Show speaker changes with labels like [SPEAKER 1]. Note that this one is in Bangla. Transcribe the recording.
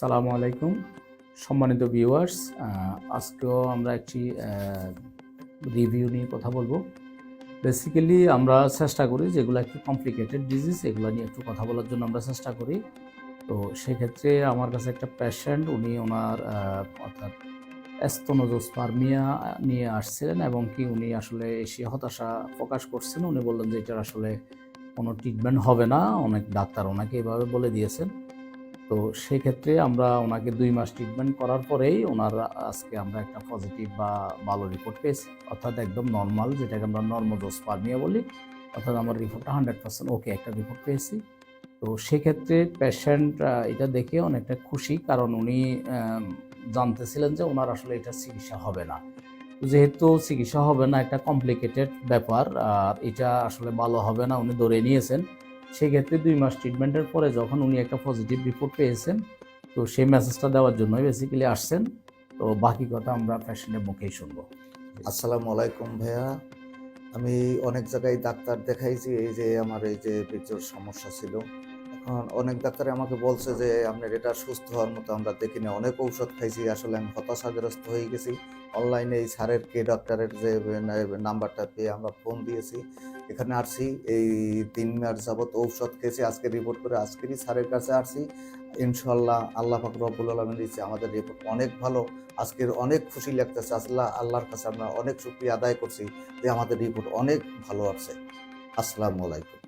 [SPEAKER 1] সালামু আলাইকুম, সম্মানিত ভিউয়ার্স আজকেও আমরা একটি রিভিউ নিয়ে কথা বলব। বেসিক্যালি আমরা চেষ্টা করি যেগুলো একটু কমপ্লিকেটেড ডিজিজ এগুলো নিয়ে একটু কথা বলার জন্য আমরা চেষ্টা করি। তো সেক্ষেত্রে আমার কাছে একটা পেশেন্ট উনি ওনার অর্থাৎ অ্যাস্তনোজোস্পার্মিয়া নিয়ে আসছিলেন এবং কি উনি আসলে এসে হতাশা প্রকাশ করছেন। উনি বললেন যে এটার আসলে কোনো ট্রিটমেন্ট হবে না, অনেক ডাক্তার ওনাকে এভাবে বলে দিয়েছেন। তো সেক্ষেত্রে আমরা ওনাকে দুই মাস ট্রিটমেন্ট করার পরেই ওনার আজকে আমরা একটা পজিটিভ বা ভালো রিপোর্ট পেয়েছি। অর্থাৎ একদম নর্মাল যেটাকে আমরা নর্মোজোস্পার্মিয়া বলি, অর্থাৎ আমার রিপোর্টটা হান্ড্রেড পার্সেন্ট ওকে একটা রিপোর্ট পেয়েছি। তো সেক্ষেত্রে পেশেন্ট এটা দেখে অনেকটা খুশি, কারণ উনি জানতেছিলেন যে ওনার আসলে এটা চিকিৎসা হবে না। যেহেতু চিকিৎসা হবে না, একটা কমপ্লিকেটেড ব্যাপার, আর এটা আসলে ভালো হবে না, উনি ধরে নিয়েছেন। সেক্ষেত্রে দুই মাস ট্রিটমেন্টের পরে যখন উনি একটা পজিটিভ রিপোর্ট পেয়েছেন, তো সেই মেসেজটা দেওয়ার জন্যই বেসিক্যালি আসছেন। তো বাকি কথা আমরা পেশেন্টের মুখেই শুনব।
[SPEAKER 2] আসসালামু আলাইকুম ভাইয়া। আমি অনেক জায়গায় ডাক্তার দেখাইছি, এই যে আমার এই যে বীর্যর সমস্যা ছিল। অনেক ডাক্তারে আমাকে বলছে যে, আপনার এটা সুস্থ হওয়ার মতো আমরা দেখি না অনেক ঔষধ খাইছি, আসলে আমি হতাশাগ্রস্ত হয়ে গেছি। অনলাইনে এই স্যারের কে ডক্টরের যে নাম্বারটা পেয়ে আমরা ফোন দিয়েছি। এখানে আসছি, এই তিন মাস যাবৎ ঔষধ খেয়েছি, আজকে রিপোর্ট করে আজকেরই স্যারের কাছে আসছি। ইনশাল্লাহ আল্লাহ পাক রব্বুল আলমিন দিচ্ছে আমাদের রিপোর্ট অনেক ভালো। আজকের অনেক খুশি লাগতেছে, আল্লাহ, আল্লাহর কাছে আমরা অনেক শুক্রিয়া আদায় করছি যে, আমাদের রিপোর্ট অনেক ভালো আছে আসসালামু আলাইকুম।